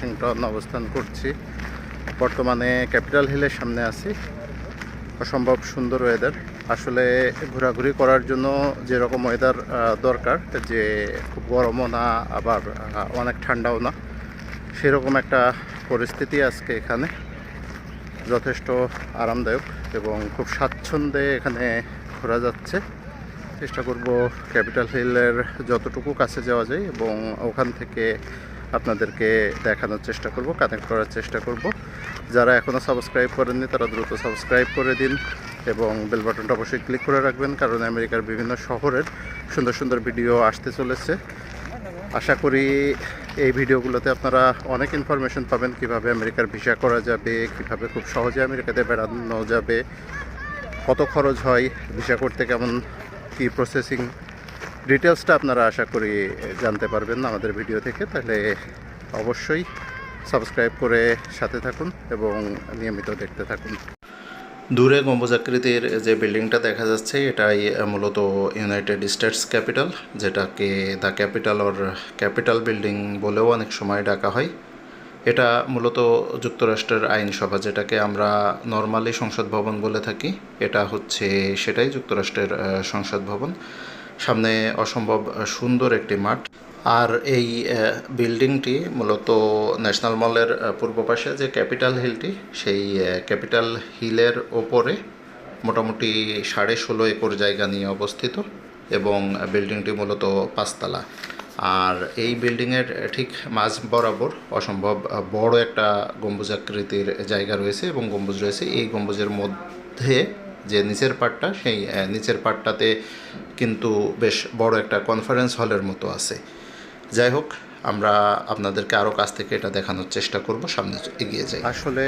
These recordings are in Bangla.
ওয়াশিংটন অবস্থান করছি। বর্তমানে ক্যাপিটাল হিলের সামনে আছি। অসম্ভব সুন্দর ওয়েদার আসলে ঘোরাঘুরি করার জন্য যেরকম ওয়েদার দরকার, যে খুব গরমও না, আবার অনেক ঠান্ডাও না, সেরকম একটা পরিস্থিতি আজকে এখানে। যথেষ্ট আরামদায়ক এবং খুব স্বাচ্ছন্দ্যে এখানে ঘোরা যাচ্ছে। চেষ্টা করব ক্যাপিটাল হিলের যতটুকু কাছে যাওয়া যায় এবং ওখান থেকে আপনাদেরকে দেখানোর চেষ্টা করব কানেক্ট করার চেষ্টা করব। যারা এখনও সাবস্ক্রাইব করেননি, তারা দ্রুত সাবস্ক্রাইব করে দিন এবং বেল বাটনটা অবশ্যই ক্লিক করে রাখবেন, কারণ আমেরিকার বিভিন্ন শহরের সুন্দর সুন্দর ভিডিও আসতে চলেছে। আশা করি এই ভিডিওগুলোতে আপনারা অনেক ইনফরমেশন পাবেন, কীভাবে আমেরিকার ভিসা করা যাবে, কীভাবে খুব সহজে আমেরিকাতে বেড়ানো যাবে, কত খরচ হয় ভিসা করতে কেমন, কি প্রসেসিং ডিটেলসটা আপনারা আশা করি জানতে পারবেন আমাদের ভিডিও থেকে, তাহলে অবশ্যই সাবস্ক্রাইব করে সাথে থাকুন এবং নিয়মিত দেখতে থাকুন। দূরে গম্বুজাকৃতির যে বিল্ডিংটা দেখা যাচ্ছে, এটাই মূলত ইউনাইটেড স্টেটস ক্যাপিটাল যেটাকে the Capitol or Capitol building বলেও অনেক সময় ডাকা হয়। এটা মূলত যুক্তরাষ্ট্রের আইনসভা, যেটাকে আমরা নর্মালি সংসদ ভবন বলে থাকি। এটা হচ্ছে সেটাই যুক্তরাষ্ট্রের সংসদ ভবন। সামনে অসম্ভব সুন্দর একটি মাঠ। আর এই বিল্ডিংটি মূলত ন্যাশনাল মলের পূর্ব পাশে যে ক্যাপিটাল হিলটি, সেই ক্যাপিটাল হিলের ওপরে মোটামুটি সাড়ে ষোলো একর জায়গা নিয়ে অবস্থিত এবং বিল্ডিংটি মূলত পাঁচতলা। আর এই বিল্ডিংয়ের ঠিক মাঝ বরাবর অসম্ভব বড় একটা গম্বুজাকৃতির জায়গা রয়েছে এবং গম্বুজ রয়েছে। এই গম্বুজের মধ্যে যে নিচের পার্টটা সেই নিচের পার্টটাতে কিন্তু বেশ বড় একটা কনফারেন্স হলের মতো আছে। যাই হোক, আমরা আপনাদেরকে আরও কাছ থেকে এটা দেখানোর চেষ্টা করব, সামনে এগিয়ে যাই। আসলে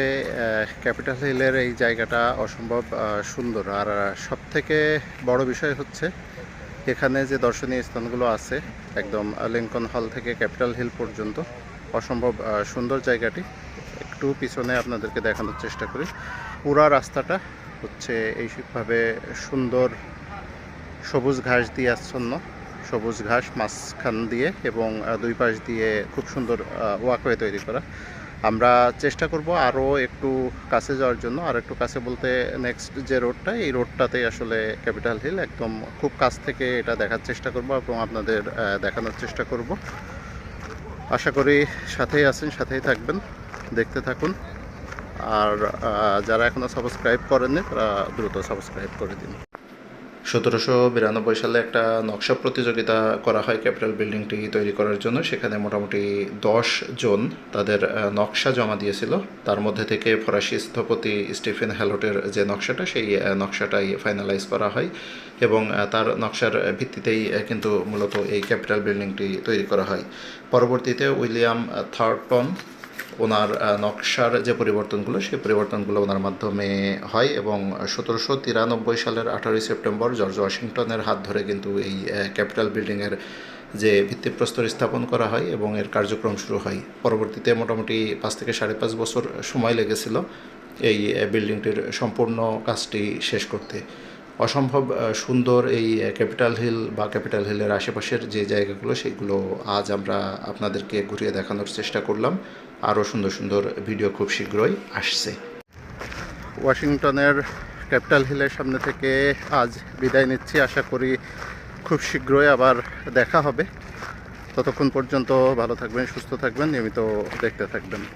ক্যাপিটাল হিলের এই জায়গাটা অসম্ভব সুন্দর। আর সব থেকে বড় বিষয় হচ্ছে, এখানে যে দর্শনীয় স্থানগুলো আছে, একদম লিঙ্কন হল থেকে ক্যাপিটাল হিল পর্যন্ত, অসম্ভব সুন্দর জায়গাটি। একটু পিছনে আপনাদেরকে দেখানোর চেষ্টা করি। পুরা রাস্তাটা হচ্ছে এইভাবে সুন্দর সবুজ ঘাস দিয়ে আচ্ছন্ন। সবুজ ঘাস মাঝখান দিয়ে এবং দুই পাশ দিয়ে খুব সুন্দর ওয়াকওয়ে তৈরি করা। আমরা চেষ্টা করব আরও একটু কাছে যাওয়ার জন্য। আর একটু কাছে বলতে নেক্সট যে রোডটা এই রোডটাতেই আসলে ক্যাপিটাল হিল একদম খুব কাছ থেকে এটা দেখার চেষ্টা করব এবং আপনাদের দেখানোর চেষ্টা করব। আশা করি সাথেই আছেন, সাথেই থাকবেন। দেখতে থাকুন। আর যারা এখনও সাবস্ক্রাইব করেননি, তারা দ্রুত সাবস্ক্রাইব করে দিন। সতেরোশো বিরানব্বই সালে একটা নকশা প্রতিযোগিতা করা হয় ক্যাপিটাল বিল্ডিংটি তৈরি করার জন্য। সেখানে মোটামুটি দশ জন তাদের নকশা জমা দিয়েছিল। তার মধ্যে থেকে ফরাসি স্থপতি স্টিফেন হ্যালোটের যে নকশাটা, সেই নকশাটাই ফাইনালাইজ করা হয় এবং তার নকশার ভিত্তিতেই কিন্তু মূলত এই ক্যাপিটাল বিল্ডিংটি তৈরি করা হয়। পরবর্তীতে উইলিয়াম থার্টন ওনার নকশার যে পরিবর্তনগুলো, সেই পরিবর্তনগুলো ওনার মাধ্যমে হয় এবং সতেরোশো তিরানব্বই সালের আঠারোই সেপ্টেম্বর জর্জ ওয়াশিংটনের হাত ধরে কিন্তু এই ক্যাপিটাল বিল্ডিংয়ের যে ভিত্তিপ্রস্তর স্থাপন করা হয় এবং এর কার্যক্রম শুরু হয়। পরবর্তীতে মোটামুটি পাঁচ থেকে সাড়ে পাঁচ বছর সময় লেগেছিল এই বিল্ডিংটির সম্পূর্ণ কাজটি শেষ করতে। অসম্ভব সুন্দর এই ক্যাপিটাল হিল বা ক্যাপিটাল হিলের আশেপাশের যে জায়গাগুলো, সেগুলো আজ আমরা আপনাদেরকে ঘুরিয়ে দেখানোর চেষ্টা করলাম। আরও সুন্দর সুন্দর ভিডিও খুব শীঘ্রই আসছে। ওয়াশিংটনের ক্যাপিটাল হিলের সামনে থেকে আজ বিদায় নিচ্ছি। আশা করি খুব শীঘ্রই আবার দেখা হবে। ততক্ষণ পর্যন্ত ভালো থাকবেন, সুস্থ থাকবেন, নিয়মিত দেখতে থাকবেন।